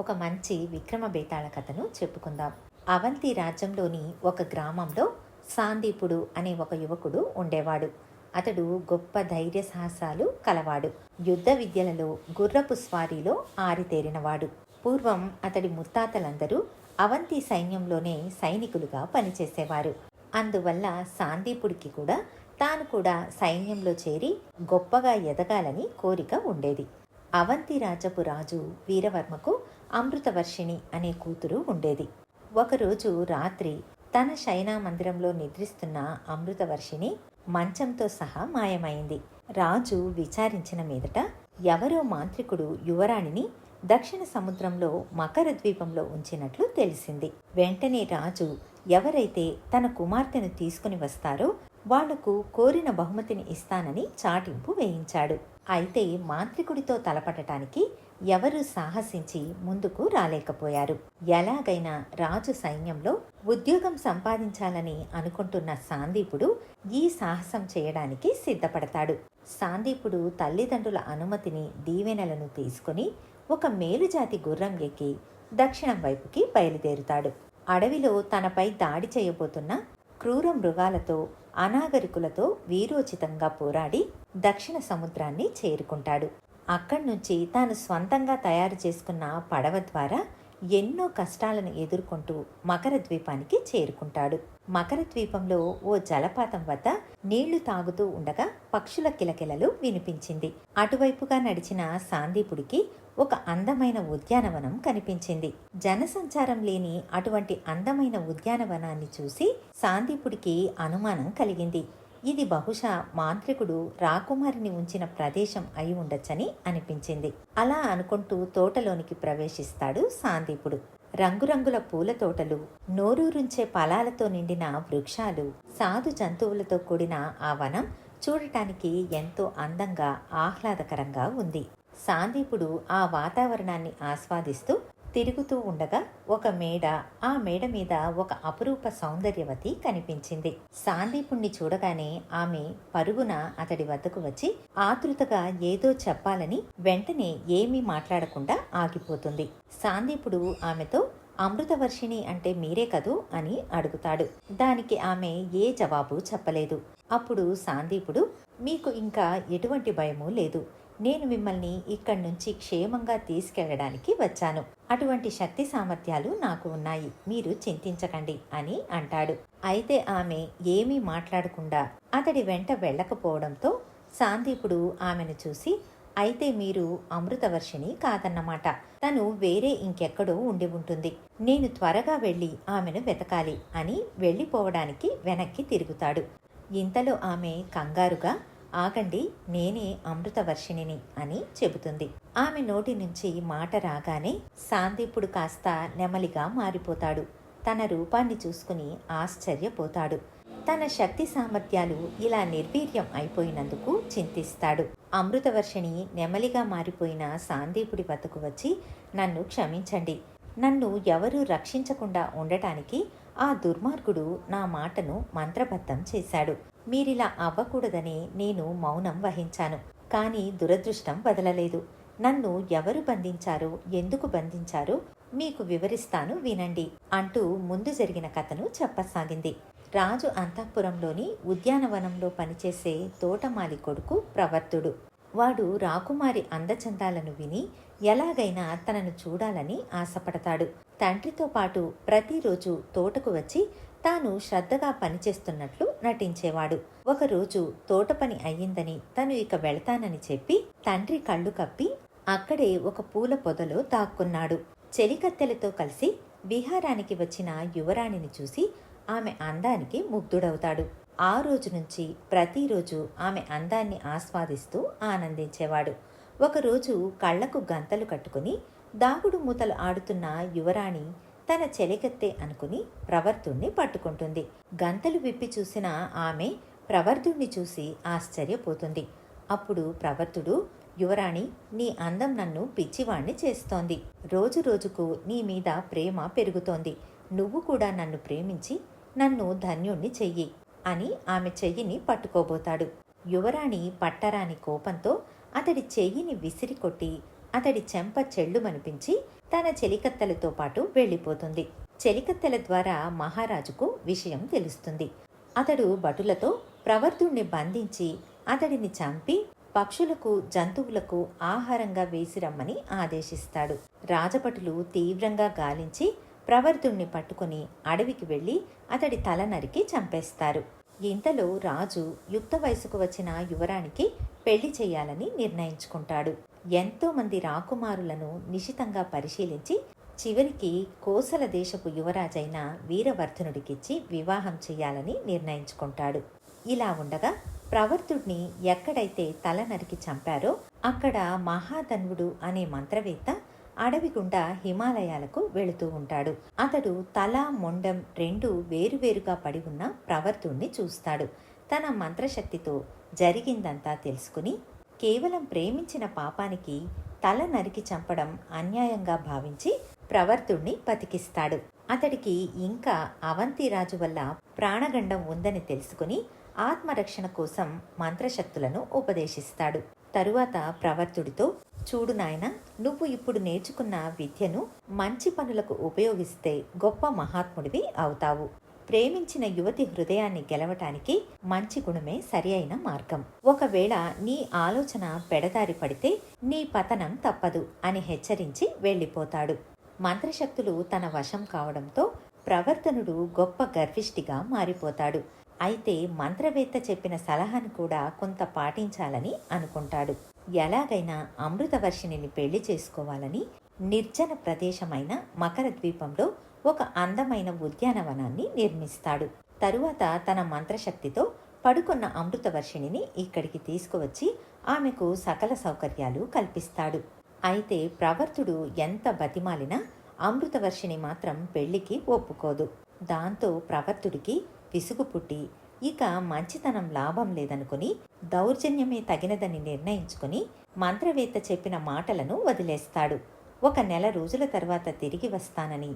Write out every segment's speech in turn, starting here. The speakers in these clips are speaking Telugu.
ఒక మంచి విక్రమ బేతాళ కథను చెప్పుకుందాం. అవంతి రాజ్యంలోని ఒక గ్రామంలో సాందీపుడు అనే ఒక యువకుడు ఉండేవాడు. అతడు గొప్ప ధైర్య సాహసాలు కలవాడు. యుద్ధ విద్యలలో గుర్రపు స్వారీలో ఆరితేరినవాడు పూర్వం అతడి ముత్తాతలందరూ అవంతి సైన్యంలోనే సైనికులుగా పనిచేసేవారు. అందువల్ల సాందీపుడికి కూడా తాను కూడా సైన్యంలో చేరి గొప్పగా ఎదగాలని కోరిక ఉండేది. అవంతి రాజపు రాజు వీరవర్మకు అమృతవర్షిణి అనే కూతురు ఉండేది. ఒకరోజు రాత్రి తన శయనా మందిరంలో నిద్రిస్తున్న అమృతవర్షిణి మంచంతో సహా మాయమైంది. రాజు విచారించిన మీదట ఎవరో మాంత్రికుడు యువరాణిని దక్షిణ సముద్రంలో మకర ద్వీపంలో ఉంచినట్లు తెలిసింది. వెంటనే రాజు ఎవరైతే తన కుమార్తెను తీసుకుని వస్తారో వాళ్ళకు కోరిన బహుమతిని ఇస్తానని చాటింపు వేయించాడు. అయితే మాంత్రికుడితో తలపడటానికి ఎవరు సాహసించి ముందుకు రాలేకపోయారు. ఎలాగైనా రాజు సైన్యంలో ఉద్యోగం సంపాదించాలని అనుకుంటున్న సాందీపుడు ఈ సాహసం చేయడానికి సిద్ధపడతాడు. సాందీపుడు తల్లిదండ్రుల అనుమతిని దీవెనలను తీసుకుని ఒక మేలుజాతి గుర్రం ఎక్కి దక్షిణం వైపుకి బయలుదేరుతాడు. అడవిలో తనపై దాడి చేయబోతున్న క్రూర మృగాలతో అనాగరికులతో వీరోచితంగా పోరాడి దక్షిణ సముద్రాన్ని చేరుకుంటాడు. అక్కడి నుంచి తాను స్వంతంగా తయారు చేసుకున్న పడవ ద్వారా ఎన్నో కష్టాలను ఎదుర్కొంటూ మకర ద్వీపానికి చేరుకుంటాడు. మకర ద్వీపంలో ఓ జలపాతం వద్ద నీళ్ళు తాగుతూ ఉండగా పక్షుల కిలకిలలు వినిపించింది. అటువైపుగా నడిచిన సాందీపుడికి ఒక అందమైన ఉద్యానవనం కనిపించింది. జనసంచారం లేని అటువంటి అందమైన ఉద్యానవనాన్ని చూసి సాందీపుడికి అనుమానం కలిగింది. ఇది బహుశా మాంత్రికుడు రాకుమారిని ఉంచిన ప్రదేశం అయి ఉండొచ్చని అనిపించింది. అలా అనుకుంటూ తోటలోనికి ప్రవేశిస్తాడు సాందీపుడు. రంగురంగుల పూల తోటలు నోరూరుంచే ఫలాలతో నిండిన వృక్షాలు సాధు జంతువులతో కూడిన ఆ వనం చూడటానికి ఎంతో అందంగా ఆహ్లాదకరంగా ఉంది. సాందీపుడు ఆ వాతావరణాన్ని ఆస్వాదిస్తూ తిరుగుతూ ఉండగా ఒక మేడ ఆ మేడ మీద ఒక అపురూప సౌందర్యవతి కనిపించింది. సాందీపుణ్ణి చూడగానే ఆమె పరుగున అతడి వద్దకు వచ్చి ఆతృతగా ఏదో చెప్పాలని వెంటనే ఏమీ మాట్లాడకుండా ఆగిపోతుంది. సాందీపుడు ఆమెతో అమృతవర్షిణి అంటే మీరే కదూ అని అడుగుతాడు. దానికి ఆమె ఏ జవాబు చెప్పలేదు. అప్పుడు సాందీపుడు మీకు ఇంకా ఎటువంటి భయము లేదు. నేను మిమ్మల్ని ఇక్కడి నుంచి క్షేమంగా తీసుకెళ్ళడానికి వచ్చాను. అటువంటి శక్తి సామర్థ్యాలు నాకు ఉన్నాయి మీరు చింతించకండి అని అంటాడు. అయితే ఆమె ఏమీ మాట్లాడకుండా అతడి వెంట వెళ్ళకపోవడంతో సాందీపుడు ఆమెను చూసి అయితే మీరు అమృతవర్షిణి కాదన్నమాట. తను వేరే ఇంకెక్కడో ఉండి ఉంటుంది. నేను త్వరగా వెళ్ళి ఆమెను వెతకాలి అని వెళ్ళిపోవడానికి వెనక్కి తిరుగుతాడు. ఇంతలో ఆమె కంగారుగా ఆగండి నేనే అమృతవర్షిణిని అని చెబుతుంది. ఆమె నోటి నుంచి మాట రాగానే సాందీపుడు కాస్త నెమలిగా మారిపోతాడు. తన రూపాన్ని చూసుకుని ఆశ్చర్యపోతాడు. తన శక్తి సామర్థ్యాలు ఇలా నిర్వీర్యం అయిపోయినందుకు చింతిస్తాడు. అమృతవర్షిణి నెమలిగా మారిపోయిన సాందీపుడి వద్దకు వచ్చి నన్ను క్షమించండి. నన్ను ఎవరూ రక్షించకుండా ఉండటానికి ఆ దుర్మార్గుడు నా మాటను మంత్రబద్ధం చేశాడు. మీరిలా అవ్వకూడదని నేను మౌనం వహించాను. కానీ దురదృష్టం వదలలేదు. నన్ను ఎవరు బంధించారు ఎందుకు బంధించారు మీకు వివరిస్తాను వినండి అంటూ ముందు జరిగిన కథను చెప్పసాగింది. రాజు అంతఃపురంలోని ఉద్యానవనంలో పనిచేసే తోటమాలి కొడుకు ప్రవర్తుడు. వాడు రాకుమారి అందచందాలను విని ఎలాగైనా తనను చూడాలని ఆశపడతాడు. తండ్రితో పాటు ప్రతిరోజు తోటకు వచ్చి తాను శ్రద్ధగా పనిచేస్తున్నట్లు నటించేవాడు. ఒకరోజు తోట పని అయ్యిందని తను ఇక వెళతానని చెప్పి తండ్రి కళ్ళు కప్పి అక్కడే ఒక పూల పొదలో దాక్కున్నాడు. చెలికత్తెలతో కలిసి విహారానికి వచ్చిన యువరాణిని చూసి ఆమె అందానికి ముగ్ధుడవుతాడు. ఆ రోజు నుంచి ప్రతిరోజు ఆమె అందాన్ని ఆస్వాదిస్తూ ఆనందించేవాడు. ఒకరోజు కళ్ళకు గంతలు కట్టుకుని దాగుడు మూతలు ఆడుతున్న యువరాణి తన చెలికత్తే అనుకుని ప్రవర్తుణ్ణి పట్టుకుంటుంది. గంతలు విప్పి చూసిన ఆమె ప్రవర్తుణ్ణి చూసి ఆశ్చర్యపోతుంది. అప్పుడు ప్రవర్తుడు యువరాణి నీ అందం నన్ను పిచ్చివాణ్ణి చేస్తోంది. రోజు రోజుకు నీ మీద ప్రేమ పెరుగుతోంది. నువ్వు కూడా నన్ను ప్రేమించి నన్ను ధన్యుణ్ణి చెయ్యి అని ఆమె చెయ్యిని పట్టుకోబోతాడు. యువరాణి పట్టరాని కోపంతో అతడి చెయ్యిని విసిరి కొట్టి అతడి చెంప చెళ్ళుమనిపించి తన చెలికత్తెలతో పాటు వెళ్ళిపోతుంది. చెలికత్తెల ద్వారా మహారాజుకు విషయం తెలుస్తుంది. అతడు భటులతో ప్రవర్తుణ్ణి బంధించి అతడిని చంపి పక్షులకు జంతువులకు ఆహారంగా వేసి రమ్మని ఆదేశిస్తాడు. రాజభటులు తీవ్రంగా గాలించి ప్రవర్తుణ్ణి పట్టుకుని అడవికి వెళ్ళి అతడి తల నరికి చంపేస్తారు. ఇంతలో రాజు యుక్త వయసుకు వచ్చిన యువరానికి పెళ్ళి చేయాలని నిర్ణయించుకుంటాడు. ఎంతోమంది రాకుమారులను నిశితంగా పరిశీలించి చివరికి కోసల దేశపు యువరాజైన వీరవర్ధనుడికిచ్చి వివాహం చేయాలని నిర్ణయించుకుంటాడు. ఇలా ఉండగా ప్రవర్తుడిని ఎక్కడైతే తల నరికి చంపారో అక్కడ మహాధన్వుడు అనే మంత్రవేత్త అడవి గుండా హిమాలయాలకు వెళుతూ ఉంటాడు. అతడు తల మొండం రెండు వేరువేరుగా పడి ఉన్న ప్రవర్తుణ్ణి చూస్తాడు. తన మంత్రశక్తితో జరిగిందంతా తెలుసుకుని కేవలం ప్రేమించిన పాపానికి తల నరికి చంపడం అన్యాయంగా భావించి ప్రవర్తుణ్ణి బతికిస్తాడు. అతడికి ఇంకా అవంతిరాజు వల్ల ప్రాణగండం ఉందని తెలుసుకుని ఆత్మరక్షణ కోసం మంత్రశక్తులను ఉపదేశిస్తాడు. తరువాత ప్రవర్తుడితో చూడు నాయన నువ్వు ఇప్పుడు నేర్చుకున్న విద్యను మంచి పనులకు ఉపయోగిస్తే గొప్ప మహాత్ముడివి అవుతావు. ప్రేమించిన యువతి హృదయాన్ని గెలవటానికి మంచి గుణమే సరి అయిన మార్గం. ఒకవేళ నీ ఆలోచన పెడదారి పడితే నీ పతనం తప్పదు అని హెచ్చరించి వెళ్ళిపోతాడు. మంత్రశక్తులు తన వశం కావడంతో ప్రవర్తనుడు గొప్ప గర్విష్టిగా మారిపోతాడు. అయితే మంత్రవేత్త చెప్పిన సలహాను కూడా కొంత పాటించాలని అనుకుంటాడు. ఎలాగైనా అమృతవర్షిణిని పెళ్ళి చేసుకోవాలని నిర్జన ప్రదేశమైన మకర ద్వీపంలో ఒక అందమైన ఉద్యానవనాన్ని నిర్మిస్తాడు. తరువాత తన మంత్రశక్తితో పడుకున్న అమృతవర్షిణిని ఇక్కడికి తీసుకువచ్చి ఆమెకు సకల సౌకర్యాలు కల్పిస్తాడు. అయితే ప్రవర్తుడు ఎంత బతిమాలినా అమృతవర్షిణి మాత్రం పెళ్ళికి ఒప్పుకోదు. దాంతో ప్రవర్తుడికి విసుగు పుట్టి ఇక మంచితనం లాభం లేదనుకుని దౌర్జన్యమే తగినదని నిర్ణయించుకుని మంత్రవేత్త చెప్పిన మాటలను వదిలేస్తాడు. ఒక నెల రోజుల తర్వాత తిరిగి వస్తానని.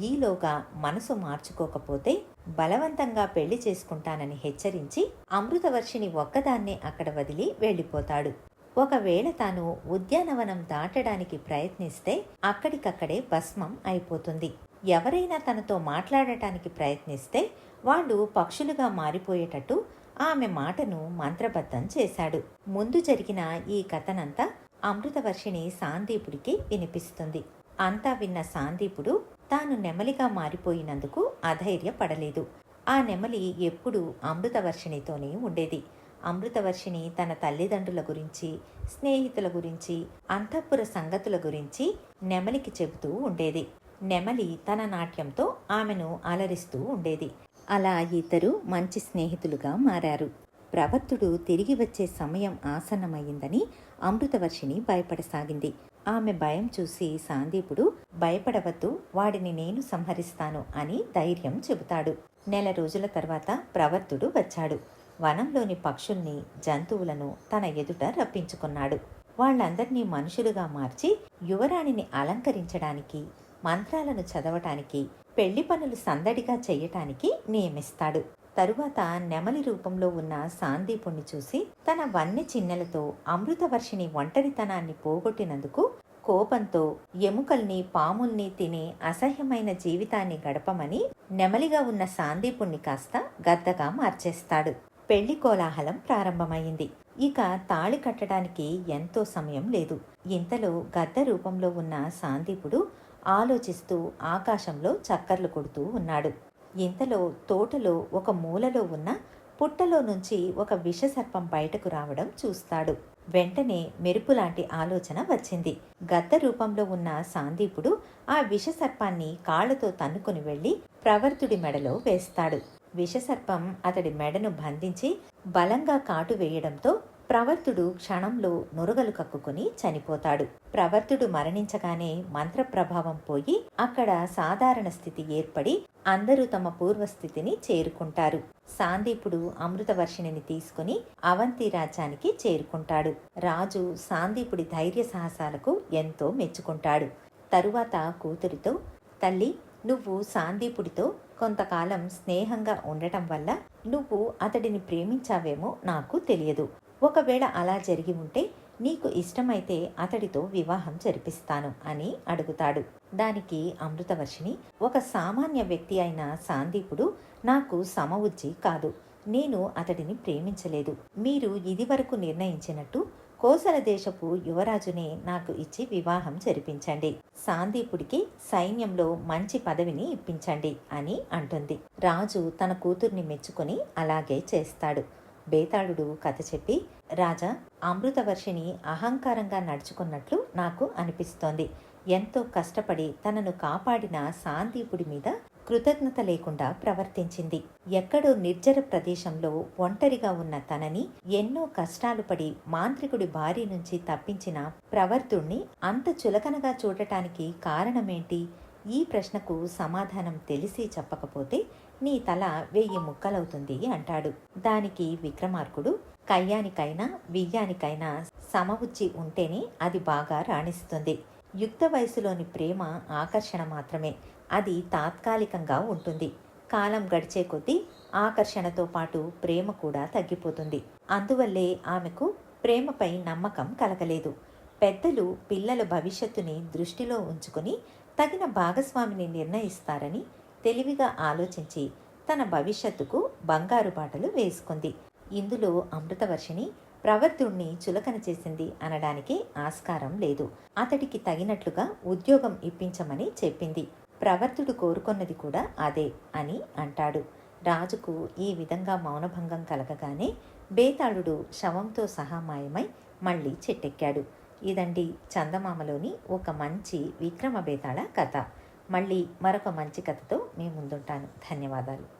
ఈలోగా మనసు మార్చుకోకపోతే బలవంతంగా పెళ్ళి చేసుకుంటానని హెచ్చరించి అమృతవర్షిని ఒక్కదాన్నే అక్కడ వదిలి వెళ్ళిపోతాడు. ఒకవేళ తాను ఉద్యానవనం దాటడానికి ప్రయత్నిస్తే అక్కడికక్కడే భస్మం అయిపోతుంది. ఎవరైనా తనతో మాట్లాడటానికి ప్రయత్నిస్తే వాళ్ళు పక్షులుగా మారిపోయేటట్టు ఆమె మాటను మంత్రబద్ధం చేశాడు. ముందు జరిగిన ఈ కథనంతా అమృతవర్షిణి సాందీపుడికి వినిపిస్తుంది. అంతా విన్న సాందీపుడు తాను నెమలిగా మారిపోయినందుకు అధైర్యపడలేదు. ఆ నెమలి ఎప్పుడూ అమృతవర్షిణితోనే ఉండేది. అమృతవర్షిణి తన తల్లిదండ్రుల గురించి స్నేహితుల గురించి అంతఃపుర సంగతుల గురించి నెమలికి చెబుతూ ఉండేది. నెమలి తన నాట్యంతో ఆమెను అలరిస్తూ ఉండేది. అలా ఇద్దరు మంచి స్నేహితులుగా మారారు. ప్రవర్తుడు తిరిగి వచ్చే సమయం ఆసన్నమైందని అమృతవర్షిణి భయపడసాగింది. ఆమె భయం చూసి సాందీపుడు భయపడవద్దు వాడిని నేను సంహరిస్తాను అని ధైర్యం చెబుతాడు. నెల రోజుల తర్వాత ప్రవర్తుడు వచ్చాడు. వనంలోని పక్షుల్ని జంతువులను తన ఎదుట రప్పించుకున్నాడు. వాళ్ళందరినీ మనుషులుగా మార్చి యువరాణిని అలంకరించడానికి మంత్రాలను చదవటానికి పెళ్ళి పనులు సందడిగా చెయ్యటానికి నియమిస్తాడు. తరువాత నెమలి రూపంలో ఉన్న సాందీపుణ్ణి చూసి తన వన్నె చిన్నెలతో అమృతవర్షిణి ఒంటరితనాన్ని పోగొట్టినందుకు కోపంతో ఎముకల్ని పాముల్ని తినే అసహ్యమైన జీవితాన్ని గడపమని నెమలిగా ఉన్న సాందీపుణ్ణి కాస్త గద్దగా మార్చేస్తాడు. పెళ్ళి కోలాహలం ప్రారంభమైంది. ఇక తాళి కట్టడానికి ఎంతో సమయం లేదు. ఇంతలో గద్ద రూపంలో ఉన్న సాందీపుడు ఆలోచిస్తూ ఆకాశంలో చక్కర్లు కొడుతూ ఉన్నాడు. ఇంతలో తోటలో ఒక మూలలో ఉన్న పుట్టలో నుంచి ఒక విషసర్పం బయటకు రావడం చూస్తాడు. వెంటనే మెరుపు లాంటి ఆలోచన వచ్చింది. గద్ద రూపంలో ఉన్న సాందీపుడు ఆ విషసర్పాన్ని కాళ్ళతో తన్నుకుని వెళ్ళి ప్రవర్తుడి మెడలో వేస్తాడు. విషసర్పం అతడి మెడను బంధించి బలంగా కాటు వేయడంతో ప్రవర్తుడు క్షణంలో నురగలు కక్కుకుని చనిపోతాడు. ప్రవర్తుడు మరణించగానే మంత్ర ప్రభావం పోయి అక్కడ సాధారణ స్థితి ఏర్పడి అందరూ తమ పూర్వస్థితిని చేరుకుంటారు. సాందీపుడు అమృతవర్షిణిని తీసుకుని అవంతి రాజ్యానికి చేరుకుంటాడు. రాజు సాందీపుడి ధైర్య సాహసాలకు ఎంతో మెచ్చుకుంటాడు. తరువాత కూతురితో తల్లి నువ్వు సాందీపుడితో కొంతకాలం స్నేహంగా ఉండటం వల్ల నువ్వు అతడిని ప్రేమించావేమో నాకు తెలియదు. ఒకవేళ అలా జరిగి ఉంటే నీకు ఇష్టమైతే అతడితో వివాహం జరిపిస్తాను అని అడుగుతాడు. దానికి అమృతవర్షిణి ఒక సామాన్య వ్యక్తి అయిన సాందీపుడు నాకు సమవుజ్జి కాదు. నేను అతడిని ప్రేమించలేదు. మీరు ఇదివరకు నిర్ణయించినట్టు కోసల దేశపు యువరాజునే నాకు ఇచ్చి వివాహం జరిపించండి. సాందీపుడికి సైన్యంలో మంచి పదవిని ఇప్పించండి అని అంటుంది. రాజు తన కూతుర్ని మెచ్చుకొని అలాగే చేస్తాడు. బేతాళుడు కథ చెప్పి రాజా అమృతవర్షిని అహంకారంగా నడుచుకున్నట్లు నాకు అనిపిస్తోంది. ఎంతో కష్టపడి తనను కాపాడిన సాందీపుడి మీద కృతజ్ఞత లేకుండా ప్రవర్తించింది. ఎక్కడో నిర్జర ప్రదేశంలో ఒంటరిగా ఉన్న తనని ఎన్నో కష్టాలు పడి మాంత్రికుడి భార్య నుంచి తప్పించిన ప్రవర్తుణ్ణి అంత చులకనగా చూడటానికి కారణమేంటి? ఈ ప్రశ్నకు సమాధానం తెలిసి చెప్పకపోతే నీ తల వెయ్యి ముక్కలవుతుంది అంటాడు. దానికి విక్రమార్కుడు కయ్యానికైనా వియ్యానికైనా సమవుచ్చి ఉంటేనే అది బాగా రాణిస్తుంది. యుక్త వయసులోని ప్రేమ ఆకర్షణ మాత్రమే. అది తాత్కాలికంగా ఉంటుంది. కాలం గడిచే కొద్దీ ఆకర్షణతో పాటు ప్రేమ కూడా తగ్గిపోతుంది. అందువల్లే ఆమెకు ప్రేమపై నమ్మకం కలగలేదు. పెద్దలు పిల్లల భవిష్యత్తుని దృష్టిలో ఉంచుకుని తగిన భాగస్వామిని నిర్ణయిస్తారని తెలివిగా ఆలోచించి తన భవిష్యత్తుకు బంగారు బాటలు వేసుకుంది. ఇందులో అమృతవర్షిణి ప్రవర్తుణ్ణి చులకన చేసింది అనడానికి ఆస్కారం లేదు. అతడికి తగినట్లుగా ఉద్యోగం ఇప్పించమని చెప్పింది. ప్రవర్తుడు కోరుకున్నది కూడా అదే అని అంటాడు. రాజుకు ఈ విధంగా మౌనభంగం కలగగానే బేతాళుడు శవంతో సహా మాయమై మళ్ళీ చెట్టెక్కాడు. ఇదండి చందమామలోని ఒక మంచి విక్రమ బేతాళ కథ. మళ్ళీ మరొక మంచి కథతో మీ ముందుంటాను. ధన్యవాదాలు.